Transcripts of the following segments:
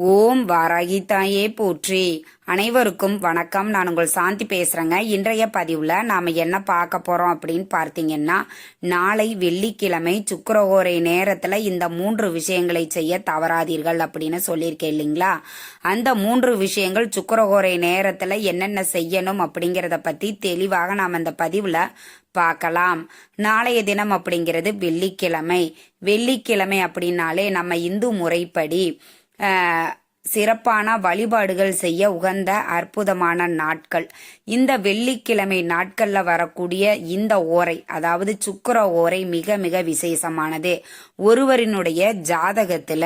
ஓம் வாராகி தாயே போற்றி. அனைவருக்கும் வணக்கம். நான் உங்கள் சாந்தி பேசுறேங்க. இன்றைய பதிவுல நாம என்ன பார்க்க போறோம் அப்படின்னு பார்த்தீங்கன்னா நாளை வெள்ளிக்கிழமை சுக்கரகோரை நேரத்துல இந்த மூன்று விஷயங்களை செய்ய தவறாதீர்கள் அப்படின்னு சொல்லியிருக்கேன் இல்லைங்களா? அந்த மூன்று விஷயங்கள் சுக்கரகோரை நேரத்துல என்னென்ன செய்யணும் அப்படிங்கிறத பத்தி தெளிவாக நாம் இந்த பதிவுல பார்க்கலாம். நாளைய தினம் அப்படிங்கிறது வெள்ளிக்கிழமை. வெள்ளிக்கிழமை அப்படின்னாலே நம்ம இந்து முறைப்படி சிறப்பான வழிபாடுகள் செய்ய உகந்த அற்புதமான நாட்கள். இந்த வெள்ளிக்கிழமை நாட்கள்ல வரக்கூடிய இந்த ஓரை அதாவது சுக்கிர ஓரை மிக மிக விசேஷமானது. ஒருவரினுடைய ஜாதகத்துல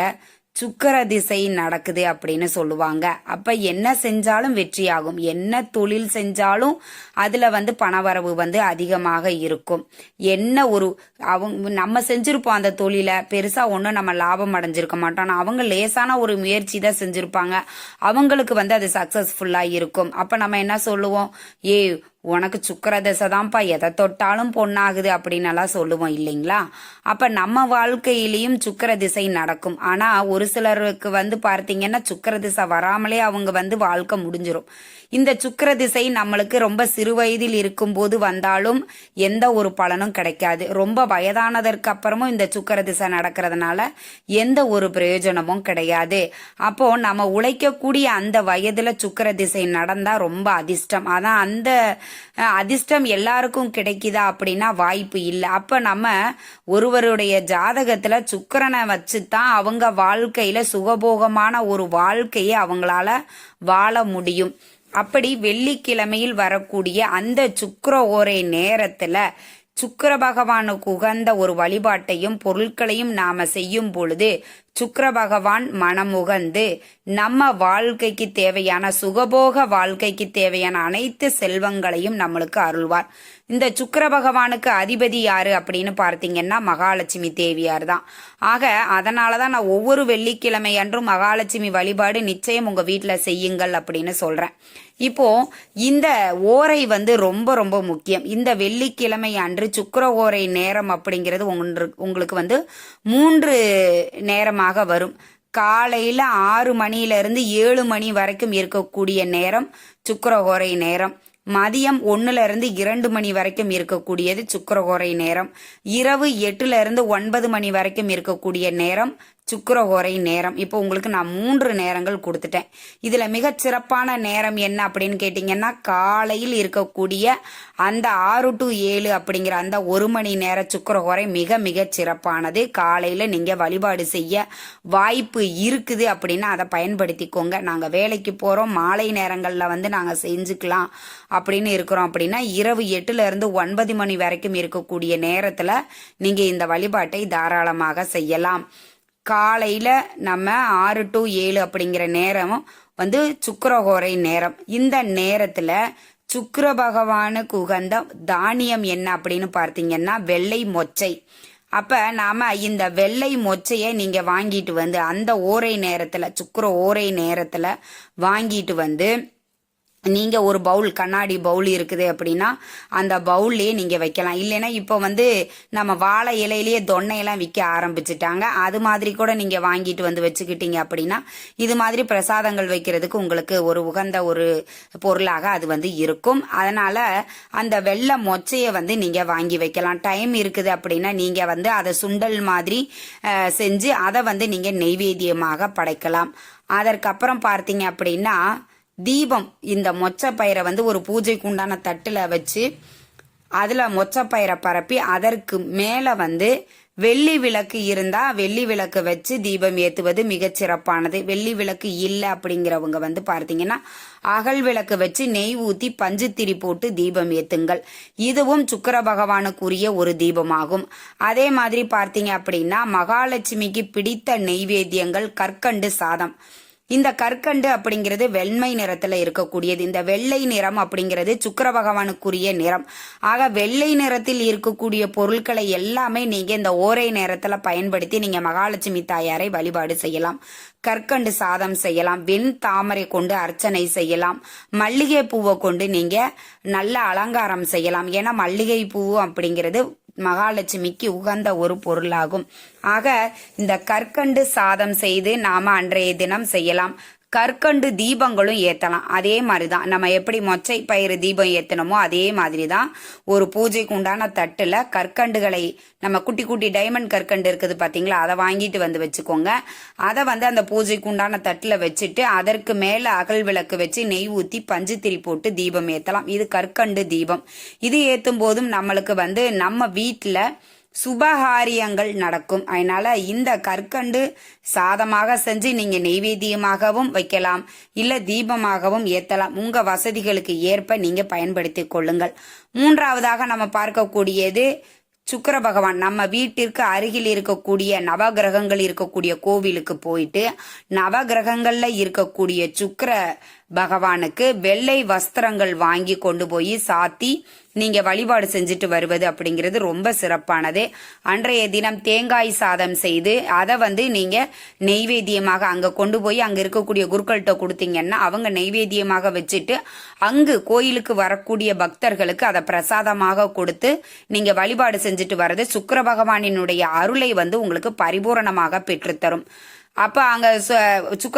சுக்கர திசை நடக்குது அப்படின்னு சொல்லுவாங்க. அப்ப என்ன செஞ்சாலும் வெற்றியாகும். என்ன தொழில் செஞ்சாலும் அதுல வந்து பணவரவு வந்து அதிகமாக இருக்கும். என்ன ஒரு அவங்க நம்ம செஞ்சிருப்போம் அந்த தொழிலை. பெருசா ஒன்றும் நம்ம லாபம் அடைஞ்சிருக்க மாட்டோம். அவங்க லேசான ஒரு முயற்சி தான் செஞ்சிருப்பாங்க. அவங்களுக்கு வந்து அது சக்சஸ்ஃபுல்லா இருக்கும். அப்ப நம்ம என்ன சொல்லுவோம்? ஏ உனக்கு சுக்கர தசை தான்ப்பா எதை தொட்டாலும் பொண்ணாகுது அப்படின்னு சொல்லுவோம் இல்லைங்களா? அப்ப நம்ம வாழ்க்கையிலையும் சுக்கர திசை நடக்கும். ஆனா ஒரு சிலருக்கு வந்து பார்த்தீங்கன்னா சுக்கர திசை வராமலே அவங்க வந்து வாழ்க்கை முடிஞ்சிடும் இந்த சுக்கர திசை நம்மளுக்கு ரொம்ப சிறு வயதில் இருக்கும்போது வந்தாலும் எந்த ஒரு பலனும் கிடைக்காது. ரொம்ப வயதானதற்கு அப்புறமும் இந்த சுக்கர திசை நடக்கிறதுனால எந்த ஒரு பிரயோஜனமும் கிடையாது. அப்போ நம்ம உழைக்கக்கூடிய அந்த வயதுல சுக்கர திசை நடந்தா ரொம்ப அதிர்ஷ்டம். அதான் அந்த அதிர்ஷ்டம் எல்லாருக்கும் கிடைக்குதா அப்படின்னா வாய்ப்பு இல்லை. அப்ப நம்ம ஒருவருடைய ஜாதகத்துல சுக்கரனை வச்சு தான் அவங்க வாழ்க்கையில சுகபோகமான ஒரு வாழ்க்கையை அவங்களால வாழ முடியும். அப்படி வெள்ளிக்கிழமையில் வரக்கூடிய அந்த சுக்கர ஓரை நேரத்துல சுக்கர பகவானுக்கு உகந்த ஒரு வழிபாட்டையும் பொருட்களையும் நாம செய்யும் பொழுது சுக்கர பகவான் மனமுகந்து நம்ம வாழ்க்கைக்கு தேவையான சுகபோக வாழ்க்கைக்கு தேவையான அனைத்து செல்வங்களையும் நம்மளுக்கு அருள்வார். இந்த சுக்கர பகவானுக்கு அதிபதி யாரு அப்படின்னு பார்த்தீங்கன்னா மகாலட்சுமி தேவியார் தான். ஆக அதனால தான் நான் ஒவ்வொரு வெள்ளிக்கிழமை அன்றும் மகாலட்சுமி வழிபாடு நிச்சயம் உங்க வீட்டில் செய்யுங்கள் அப்படின்னு சொல்றேன். இப்போ இந்த ஓரை வந்து ரொம்ப ரொம்ப முக்கியம். இந்த வெள்ளிக்கிழமை அன்று சுக்கர ஓரை நேரம் அப்படிங்கிறது ஒன்று- உங்களுக்கு வந்து மூன்று நேரம் அதிகமாக வரும். காலையில ஆறு மணியிலிருந்து ஏழு மணி வரைக்கும் இருக்கக்கூடிய நேரம் சுக்கிரஹோரை நேரம். மதியம் ஒண்ணுல இருந்து இரண்டு மணி வரைக்கும் இருக்கக்கூடியது சுக்கிரஹோரை நேரம். இரவு எட்டுல இருந்து ஒன்பது மணி வரைக்கும் இருக்கக்கூடிய நேரம் சுக்கிரஹோரை நேரம். இப்போ உங்களுக்கு நான் மூன்று நேரங்கள் கொடுத்துட்டேன். இதில் மிகச் சிறப்பான நேரம் என்ன அப்படின்னு கேட்டிங்கன்னா காலையில் இருக்கக்கூடிய அந்த ஆறு டு ஏழு அப்படிங்கிற அந்த ஒரு மணி நேர சுக்கிரஹோரை மிக மிக சிறப்பானது. காலையில் நீங்கள் வழிபாடு செய்ய வாய்ப்பு இருக்குது அப்படின்னா அதை பயன்படுத்திக்கோங்க. நாங்கள் வேலைக்கு போகிறோம் மாலை நேரங்களில் வந்து நாங்கள் செஞ்சுக்கலாம் அப்படின்னு இருக்கிறோம் அப்படின்னா இரவு எட்டுலேருந்து ஒன்பது மணி வரைக்கும் இருக்கக்கூடிய நேரத்தில் நீங்கள் இந்த வழிபாட்டை தாராளமாக செய்யலாம். காலையில் நம்ம ஆறு டு ஏழு அப்படிங்கிற நேரம் வந்து சுக்கரகோரை நேரம். இந்த நேரத்தில் சுக்கர பகவானுக்கு உகந்த தானியம் என்ன அப்படின்னு பார்த்தீங்கன்னா வெள்ளை மொச்சை. அப்போ நாம் இந்த வெள்ளை மொச்சையை நீங்கள் வாங்கிட்டு வந்து அந்த ஓரை நேரத்தில் சுக்கர ஓரை நேரத்தில் வாங்கிட்டு வந்து நீங்கள் ஒரு பவுல் கண்ணாடி பவுல் இருக்குது அப்படின்னா அந்த பவுல்லையே நீங்கள் வைக்கலாம். இல்லைன்னா இப்போ வந்து நம்ம வாழை இலையிலேயே தொன்னையெல்லாம் விற்க ஆரம்பிச்சிட்டாங்க. அது மாதிரி கூட நீங்கள் வாங்கிட்டு வந்து வச்சுக்கிட்டீங்க அப்படின்னா இது மாதிரி பிரசாதங்கள் வைக்கிறதுக்கு உங்களுக்கு ஒரு உகந்த ஒரு பொருளாக அது வந்து இருக்கும். அதனால் அந்த வெள்ளை மொச்சையை வந்து நீங்கள் வாங்கி வைக்கலாம். டைம் இருக்குது அப்படின்னா நீங்கள் வந்து அதை சுண்டல் மாதிரி செஞ்சு அதை வந்து நீங்கள் நெய்வேத்தியமாக படைக்கலாம். அதற்கப்புறம் பார்த்தீங்க அப்படின்னா தீபம். இந்த மொச்சப்பயிரை வந்து ஒரு பூஜைக்கு உண்டான தட்டில் வச்சு அதில் மொச்சப்பயிரை பரப்பி அதற்கு மேலே வந்து வெள்ளி விளக்கு இருந்தா வெள்ளி விளக்கு வச்சு தீபம் ஏத்துவது மிகச் சிறப்பானது. வெள்ளி விளக்கு இல்லை அப்படிங்கிறவங்க வந்து பார்த்தீங்கன்னா அகல் விளக்கு வச்சு நெய் ஊத்தி பஞ்சுத்திரி போட்டு தீபம் ஏத்துங்கள். இதுவும் சுக்கர பகவானுக்குரிய ஒரு தீபமாகும். அதே மாதிரி பார்த்தீங்க அப்படின்னா மகாலட்சுமிக்கு பிடித்த நெய்வேத்தியங்கள் கற்கண்டு சாதம். இந்த கற்கண்டு அப்படிங்கிறது வெண்மை நிறத்துல இருக்கக்கூடியது. இந்த வெள்ளை நிறம் அப்படிங்கிறது சுக்கர பகவானுக்குரிய நிறம். ஆக வெள்ளை நிறத்தில் இருக்கக்கூடிய பொருட்களை எல்லாமே நீங்க இந்த ஓரை நேரத்துல பயன்படுத்தி நீங்க மகாலட்சுமி தாயாரை வழிபாடு செய்யலாம். கற்கண்டு சாதம் செய்யலாம். வெண் தாமரை கொண்டு அர்ச்சனை செய்யலாம். மல்லிகை பூவை கொண்டு நீங்க நல்ல அலங்காரம் செய்யலாம். ஏன்னா மல்லிகை பூ அப்படிங்கிறது மகாலட்சுமிக்கு உகந்த ஒரு பொருளாகும். ஆக இந்த கற்கண்டு சாதம் செய்து நாம அன்றைய தினம் செய்யலாம். கற்கண்டு தீபங்களும் ஏற்றலாம் அதே மாதிரி தான் நம்ம எப்படி மொச்சை பயிறு தீபம் ஏத்தணுமோ அதே மாதிரி தான் ஒரு பூஜைக்கு உண்டான தட்டில் கற்கண்டுகளை நம்ம குட்டி குட்டி டைமண்ட் கற்கண்டு இருக்குது பார்த்தீங்களா அதை வாங்கிட்டு வந்து வச்சுக்கோங்க. அதை வந்து அந்த பூஜைக்கு உண்டான தட்டில் வச்சுட்டு அதற்கு மேலே அகல் விளக்கு வச்சு நெய் ஊற்றி பஞ்சு திரி போட்டு தீபம் ஏற்றலாம் இது கற்கண்டு தீபம். இது ஏற்றும் போதும் நம்மளுக்கு வந்து நம்ம வீட்டில் சுபகாரியங்கள் நடக்கும். அதனால இந்த கற்கண்டு சாதமாக செஞ்சு நீங்க நெய்வேத்தியமாகவும் வைக்கலாம். இல்ல தீபமாகவும் ஏத்தலாம். உங்க வசதிகளுக்கு ஏற்ப நீங்க பயன்படுத்தி கொள்ளுங்கள். மூன்றாவதாக நம்ம பார்க்கக்கூடியது சுக்கர பகவான். நம்ம வீட்டிற்கு அருகில் இருக்கக்கூடிய நவகிரகங்கள் இருக்கக்கூடிய கோவிலுக்கு போயிட்டு நவகிரகங்கள்ல இருக்கக்கூடிய சுக்கர பகவானுக்கு வெள்ளை வஸ்திரங்கள் வாங்கி கொண்டு போய் சாத்தி நீங்க வழிபாடு செஞ்சுட்டு வருவது அப்படிங்கிறது ரொம்ப சிறப்பானது. அன்றைய தினம் தேங்காய் சாதம் செய்து அதை வந்து நீங்க நெய்வேத்தியமாக அங்க கொண்டு போய் அங்க இருக்கக்கூடிய குருக்கள்கிட்ட கொடுத்தீங்கன்னா அவங்க நெய்வேத்தியமாக வச்சுட்டு அங்கு கோயிலுக்கு வரக்கூடிய பக்தர்களுக்கு அதை பிரசாதமாக கொடுத்து நீங்க வழிபாடு செஞ்சுட்டு வர்றது சுக்கிர பகவானினுடைய அருளை வந்து உங்களுக்கு பரிபூரணமாக பெற்றுத்தரும். அப்போ அங்கே சு-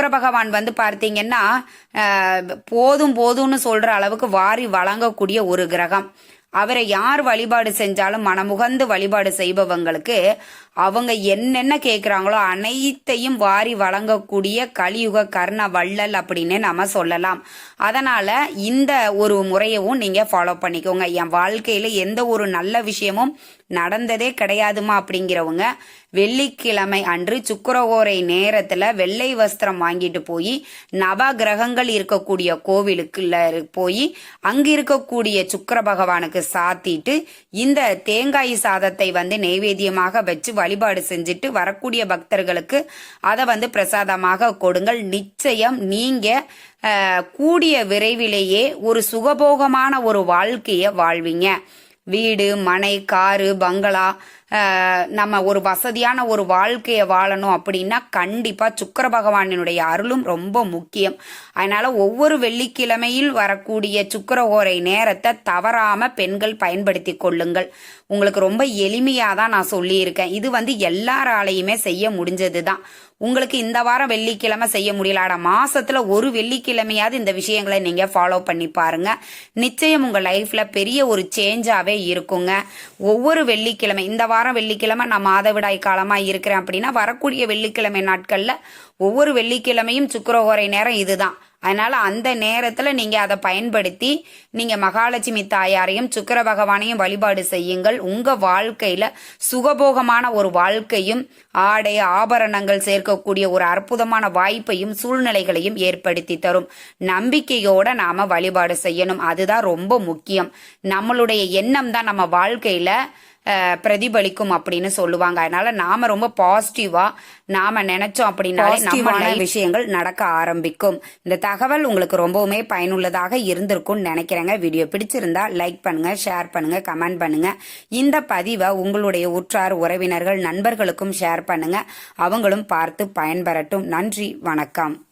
பகவான் வந்து பார்த்தீங்கன்னா போதும் போதும்னு சொல்கிற அளவுக்கு வாரி வழங்கக்கூடிய ஒரு கிரகம். அவரை யார் வழிபாடு செஞ்சாலும் மனமுகந்து வழிபாடு செய்பவங்களுக்கு அவங்க என்னென்ன கேட்குறாங்களோ அனைத்தையும் வாரி வழங்கக்கூடிய கலியுக கர்ண வள்ளல் அப்படின்னு நம்ம சொல்லலாம். அதனால இந்த ஒரு முறையவும் நீங்க ஃபாலோ பண்ணிக்கோங்க. என் வாழ்க்கையில எந்த ஒரு நல்ல விஷயமும் நடந்ததே கிடையாதுமா அப்படிங்கிறவங்க வெள்ளிக்கிழமை அன்று சுக்கரகோரை நேரத்துல வெள்ளை வஸ்திரம் வாங்கிட்டு போய் நவ கிரகங்கள் இருக்கக்கூடிய கோவிலுக்குள்ள போய் அங்க இருக்கக்கூடிய சுக்கர பகவானுக்கு சாத்திட்டு இந்த தேங்காய் சாதத்தை வந்து நெய்வேத்தியமாக வச்சு வழிபாடு செஞ்சுட்டு வரக்கூடிய பக்தர்களுக்கு அதை வந்து பிரசாதமாக கொடுங்கள். நிச்சயம் நீங்க அஹ், கூடிய விரைவிலேயே ஒரு சுகபோகமான ஒரு வாழ்க்கையை வாழ்வீங்க. வீடு மனை காரு பங்களா நம்ம ஒரு வசதியான ஒரு வாழ்க்கையை வாழணும் அப்படின்னா கண்டிப்பாக சுக்கர பகவானினுடைய அருளும் ரொம்ப முக்கியம். அதனால் ஒவ்வொரு வெள்ளிக்கிழமையில் வரக்கூடிய சுக்கிர ஓரை நேரத்தை தவறாமல் பெண்கள் பயன்படுத்தி கொள்ளுங்கள். உங்களுக்கு ரொம்ப எளிமையாக தான் நான் சொல்லியிருக்கேன். இது வந்து எல்லாராலையுமே செய்ய முடிஞ்சது தான் உங்களுக்கு இந்த வாரம் வெள்ளிக்கிழமை செய்ய முடியல. மாசத்துல ஒரு வெள்ளிக்கிழமையாவது இந்த விஷயங்களை நீங்க ஃபாலோ பண்ணி பாருங்க. நிச்சயம் உங்க லைஃப்ல பெரிய ஒரு சேஞ்சாவே இருக்குங்க. ஒவ்வொரு வெள்ளிக்கிழமை இந்த வாரம் வெள்ளிக்கிழமை நான் மாதவிடாய் காலமாக இருக்கிறேன் அப்படின்னா வரக்கூடிய வெள்ளிக்கிழமை நாட்களில் ஒவ்வொரு வெள்ளிக்கிழமையும் சுக்கரஹோரை நேரம் இதுதான். அதனால் அந்த நேரத்தில் நீங்கள் அதை பயன்படுத்தி நீங்கள் மகாலட்சுமி தாயாரையும் சுக்கிர பகவானையும் வழிபாடு செய்யுங்கள். உங்கள் வாழ்க்கையில் சுகபோகமான ஒரு வாழ்க்கையும் ஆடை ஆபரணங்கள் சேர்க்கக்கூடிய ஒரு அற்புதமான வாய்ப்பையும் சூழ்நிலைகளையும் ஏற்படுத்தி தரும். நம்பிக்கையோடு நாம் வழிபாடு செய்யணும். அதுதான் ரொம்ப முக்கியம். நம்மளுடைய எண்ணம் தான் நம்ம வாழ்க்கையில் பிரதிபலிக்கும் அப்படின்னு சொல்லுவாங்க. அதனால நாம ரொம்ப பாசிட்டிவா நாம நினைச்சோம் அப்படின்னாலே நம்ம விஷயங்கள் நடக்க ஆரம்பிக்கும். இந்த தகவல் உங்களுக்கு ரொம்பவுமே பயனுள்ளதாக இருந்திருக்கும்னு நினைக்கிறேங்க. வீடியோ பிடிச்சிருந்தா லைக் பண்ணுங்க ஷேர் பண்ணுங்க கமெண்ட் பண்ணுங்க. இந்த பதிவை உங்களுடைய உற்றார் உறவினர்கள் நண்பர்களுக்கும் ஷேர் பண்ணுங்க. அவங்களும் பார்த்து பயன்பெறட்டும். நன்றி வணக்கம்.